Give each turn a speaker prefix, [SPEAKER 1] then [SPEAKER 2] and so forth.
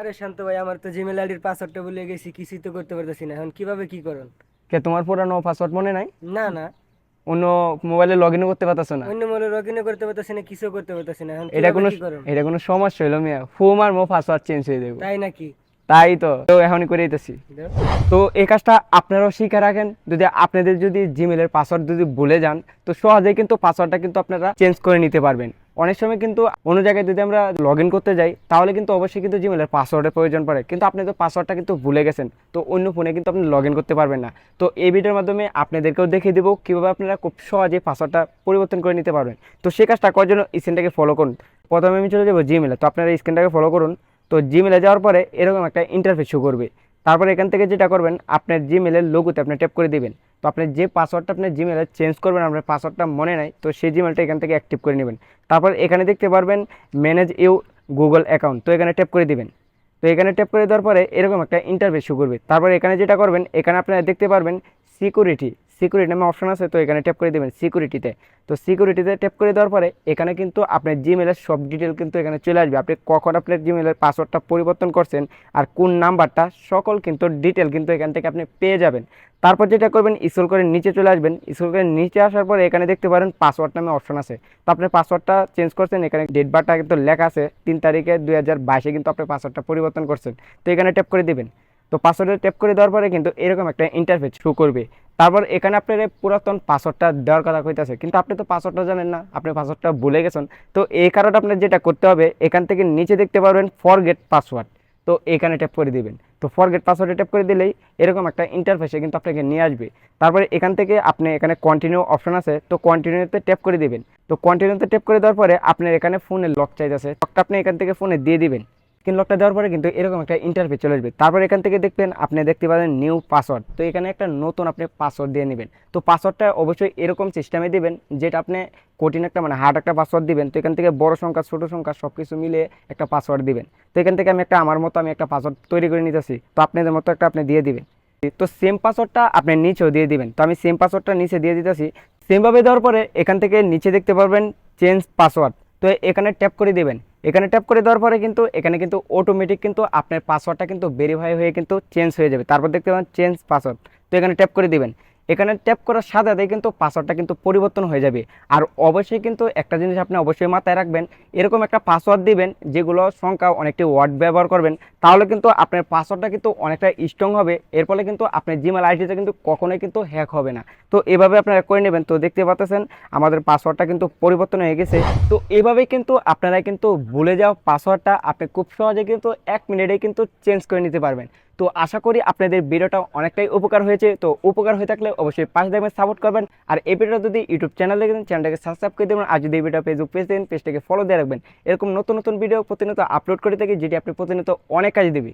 [SPEAKER 1] আরে শান্ত ভাই আমার তো জিমেল আইডির পাসওয়ার্ডটা ভুলে গেছি কিছুই তো করতে পারতেছি না। এখন কীভাবে কি করুন?
[SPEAKER 2] কে তোমার পুরানো পাসওয়ার্ড মনে নাই?
[SPEAKER 1] না না।
[SPEAKER 2] অন্য মোবাইলে লগ ইনও করতে পারতেছো না?
[SPEAKER 1] অন্য মনে লগ ইনও করতে পারতেছি না কিছু করতে পারতেছি না। এখন
[SPEAKER 2] এটা কোনো এটা কোনো সমস্যা হইল মিয়া। ফোম আর মো পাসওয়ার্ড চেঞ্জ হয়ে দেবো
[SPEAKER 1] তাই নাকি?
[SPEAKER 2] তাই তো তো এখনই করে দিতেছি। তো এই কাজটা আপনারাও শিখে রাখেন। যদি আপনাদের যদি জিমেলের পাসওয়ার্ড যদি ভুলে যান তো সহজেই কিন্তু পাসওয়ার্ডটা কিন্তু আপনারা চেঞ্জ করে নিতে পারবেন। অনেক সময় কিন্তু অন্য জায়গায় যদি আমরা লগ ইন করতে যাই, তাহলে কিন্তু অবশ্যই কিন্তু জিমেলের পাসওয়ার্ডের প্রয়োজন পড়ে। কিন্তু আপনি তো পাসওয়ার্ডটা কিন্তু ভুলে গেছেন, তো অন্য ফোনে কিন্তু আপনি লগ ইন করতে পারবেন না। তো এই ভিডিওর মাধ্যমে আপনাদেরকেও দেখিয়ে দেবো কীভাবে আপনারা খুব সহজে পাসওয়ার্ডটা পরিবর্তন করে নিতে পারবেন। তো সেই কাজটা করার জন্য স্ক্রিনটাকে ফলো করুন। প্রথমে আমি চলে যাব জিমেলে তো আপনারা স্ক্রিনটাকে ফলো করুন। তো জিমেলে যাওয়ার পরে এরকম একটা ইন্টারফেস শো করবে। তারপরে এখান থেকে যেটা করবেন, আপনার জিমেলের লোগোতে আপনি ট্যাপ করে দিবেন। তো আপনি যে পাসওয়ার্ডটা আপনার জিমেলে চেঞ্জ করবেন, আপনার পাসওয়ার্ডটা মনে নাই, তো সেই জিমেলটা এখান থেকে অ্যাক্টিভ করে নেবেন। তারপর এখানে দেখতে পারবেন ম্যানেজ ইউ গুগল অ্যাকাউন্ট তো এখানে ট্যাপ করে দিবেন। তো এখানে ট্যাপ করে দেওয়ার পরে এরকম একটা ইন্টারভিউ শুরু করবে। তারপর এখানে যেটা করবেন, এখানে আপনারা দেখতে পারবেন সিকিউরিটি সিকিউরিটি নামে অপশন আছে, তো এখানে ট্যাপ করে দেবেন সিকিউরিটিতে তো সিকিউরিটিতে ট্যাপ করে দেওয়ার পরে এখানে কিন্তু আপনার জিমেলের সব ডিটেল কিন্তু এখানে চলে আসবে। আপনি কখন আপনার জিমেলের পাসওয়ার্ডটা পরিবর্তন করছেন আর কোন নাম্বারটা, সকল কিন্তু ডিটেল কিন্তু এখান থেকে আপনি পেয়ে যাবেন। তারপর যেটা করবেন স্ক্রল করে নিচে চলে আসবেন। স্ক্রল করে নিচে আসার পরে এখানে দেখতে পারেন পাসওয়ার্ড নামে অপশন আছে। তো আপনি পাসওয়ার্ডটা চেঞ্জ করছেন, এখানে ডেট বারটা কিন্তু লেখা আছে। তিন তারিখে দুই হাজার বাইশে কিন্তু আপনি পাসওয়ার্ডটা পরিবর্তন করছেন। তো এখানে ট্যাপ করে দিবেন। তো পাসওয়ার্ডে ট্যাপ করে দেওয়ার পরে কিন্তু এরকম একটা ইন্টারফেস শো করবে। তারপর এখানে আপনার পুরাতন পাসওয়ার্ডটা দেওয়ার কথা কইতাছে, কিন্তু আপনি তো পাসওয়ার্ডটা জানেন না, আপনি পাসওয়ার্ডটা ভুলে গেছেন। তো এই কারণে আপনার যেটা করতে হবে, এখান থেকে নিচে দেখতে পারবেন ফরগেট পাসওয়ার্ড তো এখানে ট্যাপ করে দিবেন। তো ফরগেট পাসওয়ার্ডে ট্যাপ করে দিলেই এরকম একটা ইন্টারফেসে কিন্তু আপনাকে নিয়ে আসবে। তারপরে এখান থেকে আপনি এখানে কন্টিনিউ অপশন আছে, তো কন্টিনিউতে ট্যাপ করে দিবেন। তো কন্টিনিউতে ট্যাপ করে দেওয়ার পরে আপনার এখানে ফোনে লক চাইতেছে লকটা আপনি এখান থেকে ফোনে দিয়ে দিবেন। স্ক্রিন লকটা দেওয়ার পরে কিন্তু এরকম একটা ইন্টারফেস চলে আসবে। তারপর এখান থেকে দেখবেন আপনি দেখতে পাবেন নিউ পাসওয়ার্ড তো এখানে একটা নতুন আপনি পাসওয়ার্ড দিয়ে নেবেন। তো পাসওয়ার্ডটা অবশ্যই এরকম সিস্টেমে দেবেন, যেটা আপনি কঠিন একটা মানে হার্ড একটা পাসওয়ার্ড দিবেন। তো এখান থেকে বড় সংখ্যা, ছোট সংখ্যা সব কিছু মিলে একটা পাসওয়ার্ড দিবেন। তো এখান থেকে আমি একটা আমার মতো আমি একটা পাসওয়ার্ড তৈরি করে নিতেছি। তো আপনাদের মতো একটা আপনি দিয়ে দিবেন। তো সেম পাসওয়ার্ডটা আপনি নিচেও দিয়ে দিবেন। তো আমি সেম পাসওয়ার্ডটা নিচে দিয়ে দিতেছি। সেমভাবে দেওয়ার পরে এখান থেকে নিচে দেখতে পারবেন চেঞ্জ পাসওয়ার্ড তো এখানে ট্যাপ করে দেবেন। এখানে ট্যাপ করে দেওয়ার পরে কিন্তু, এখানে কিন্তু অটোমেটিক কিন্তু আপনার পাসওয়ার্ডটা কিন্তু ভেরিফাই হয়ে কিন্তু চেঞ্জ হয়ে যাবে। তারপর দেখতে পাবেন চেঞ্জ পাসওয়ার্ড তো এখানে ট্যাপ করে দিবেন। এখানে ট্যাপ করার সাথে সাথে কিন্তু পাসওয়ার্ডটা কিন্তু পরিবর্তন হয়ে যাবে। আর অবশ্যই কিন্তু একটা জিনিস আপনি অবশ্যই মাথায় রাখবেন, এরকম একটা পাসওয়ার্ড দিবেন যেগুলো সংখ্যা অনেকটি ওয়ার্ড ব্যবহার করবেন, তাহলে কিন্তু আপনার পাসওয়ার্ডটা কিন্তু অনেকটা স্ট্রং হবে। এর ফলে কিন্তু আপনার জিমেল আইডিটা কিন্তু কখনোই কিন্তু হ্যাক হবে না। তো এভাবে আপনারা করে নেবেন। তো দেখতে পাচ্ছেন, আমাদের পাসওয়ার্ডটা কিন্তু পরিবর্তন হয়ে গেছে। তো এভাবে কিন্তু আপনারা কিন্তু ভুলে যাওয়া পাসওয়ার্ডটা আপনি খুব সহজে কিন্তু এক মিনিটে কিন্তু চেঞ্জ করে নিতে পারবেন। তো আশা করি আপনাদের ভিডিওটা অনেকটাই উপকার হয়েছে। তো উপকার হয়ে থাকলে অবশ্যই পাশে দেখবেন সাপোর্ট করবেন। আর এই ভিডিওটা যদি ইউটিউব চ্যানেল দেখেন চ্যানেলটাকে সাবস্ক্রাইব করে দেবেন। আর যদি এই ভিডিও ফেসবুক পেজ দেন পেজটাকে ফলো দিয়ে রাখবেন। এরকম নতুন নতুন ভিডিও প্রতিনিয়ত আপলোড করে থাকি, যেটি আপনি প্রতিনিয়ত অনেক কাজে দেবে।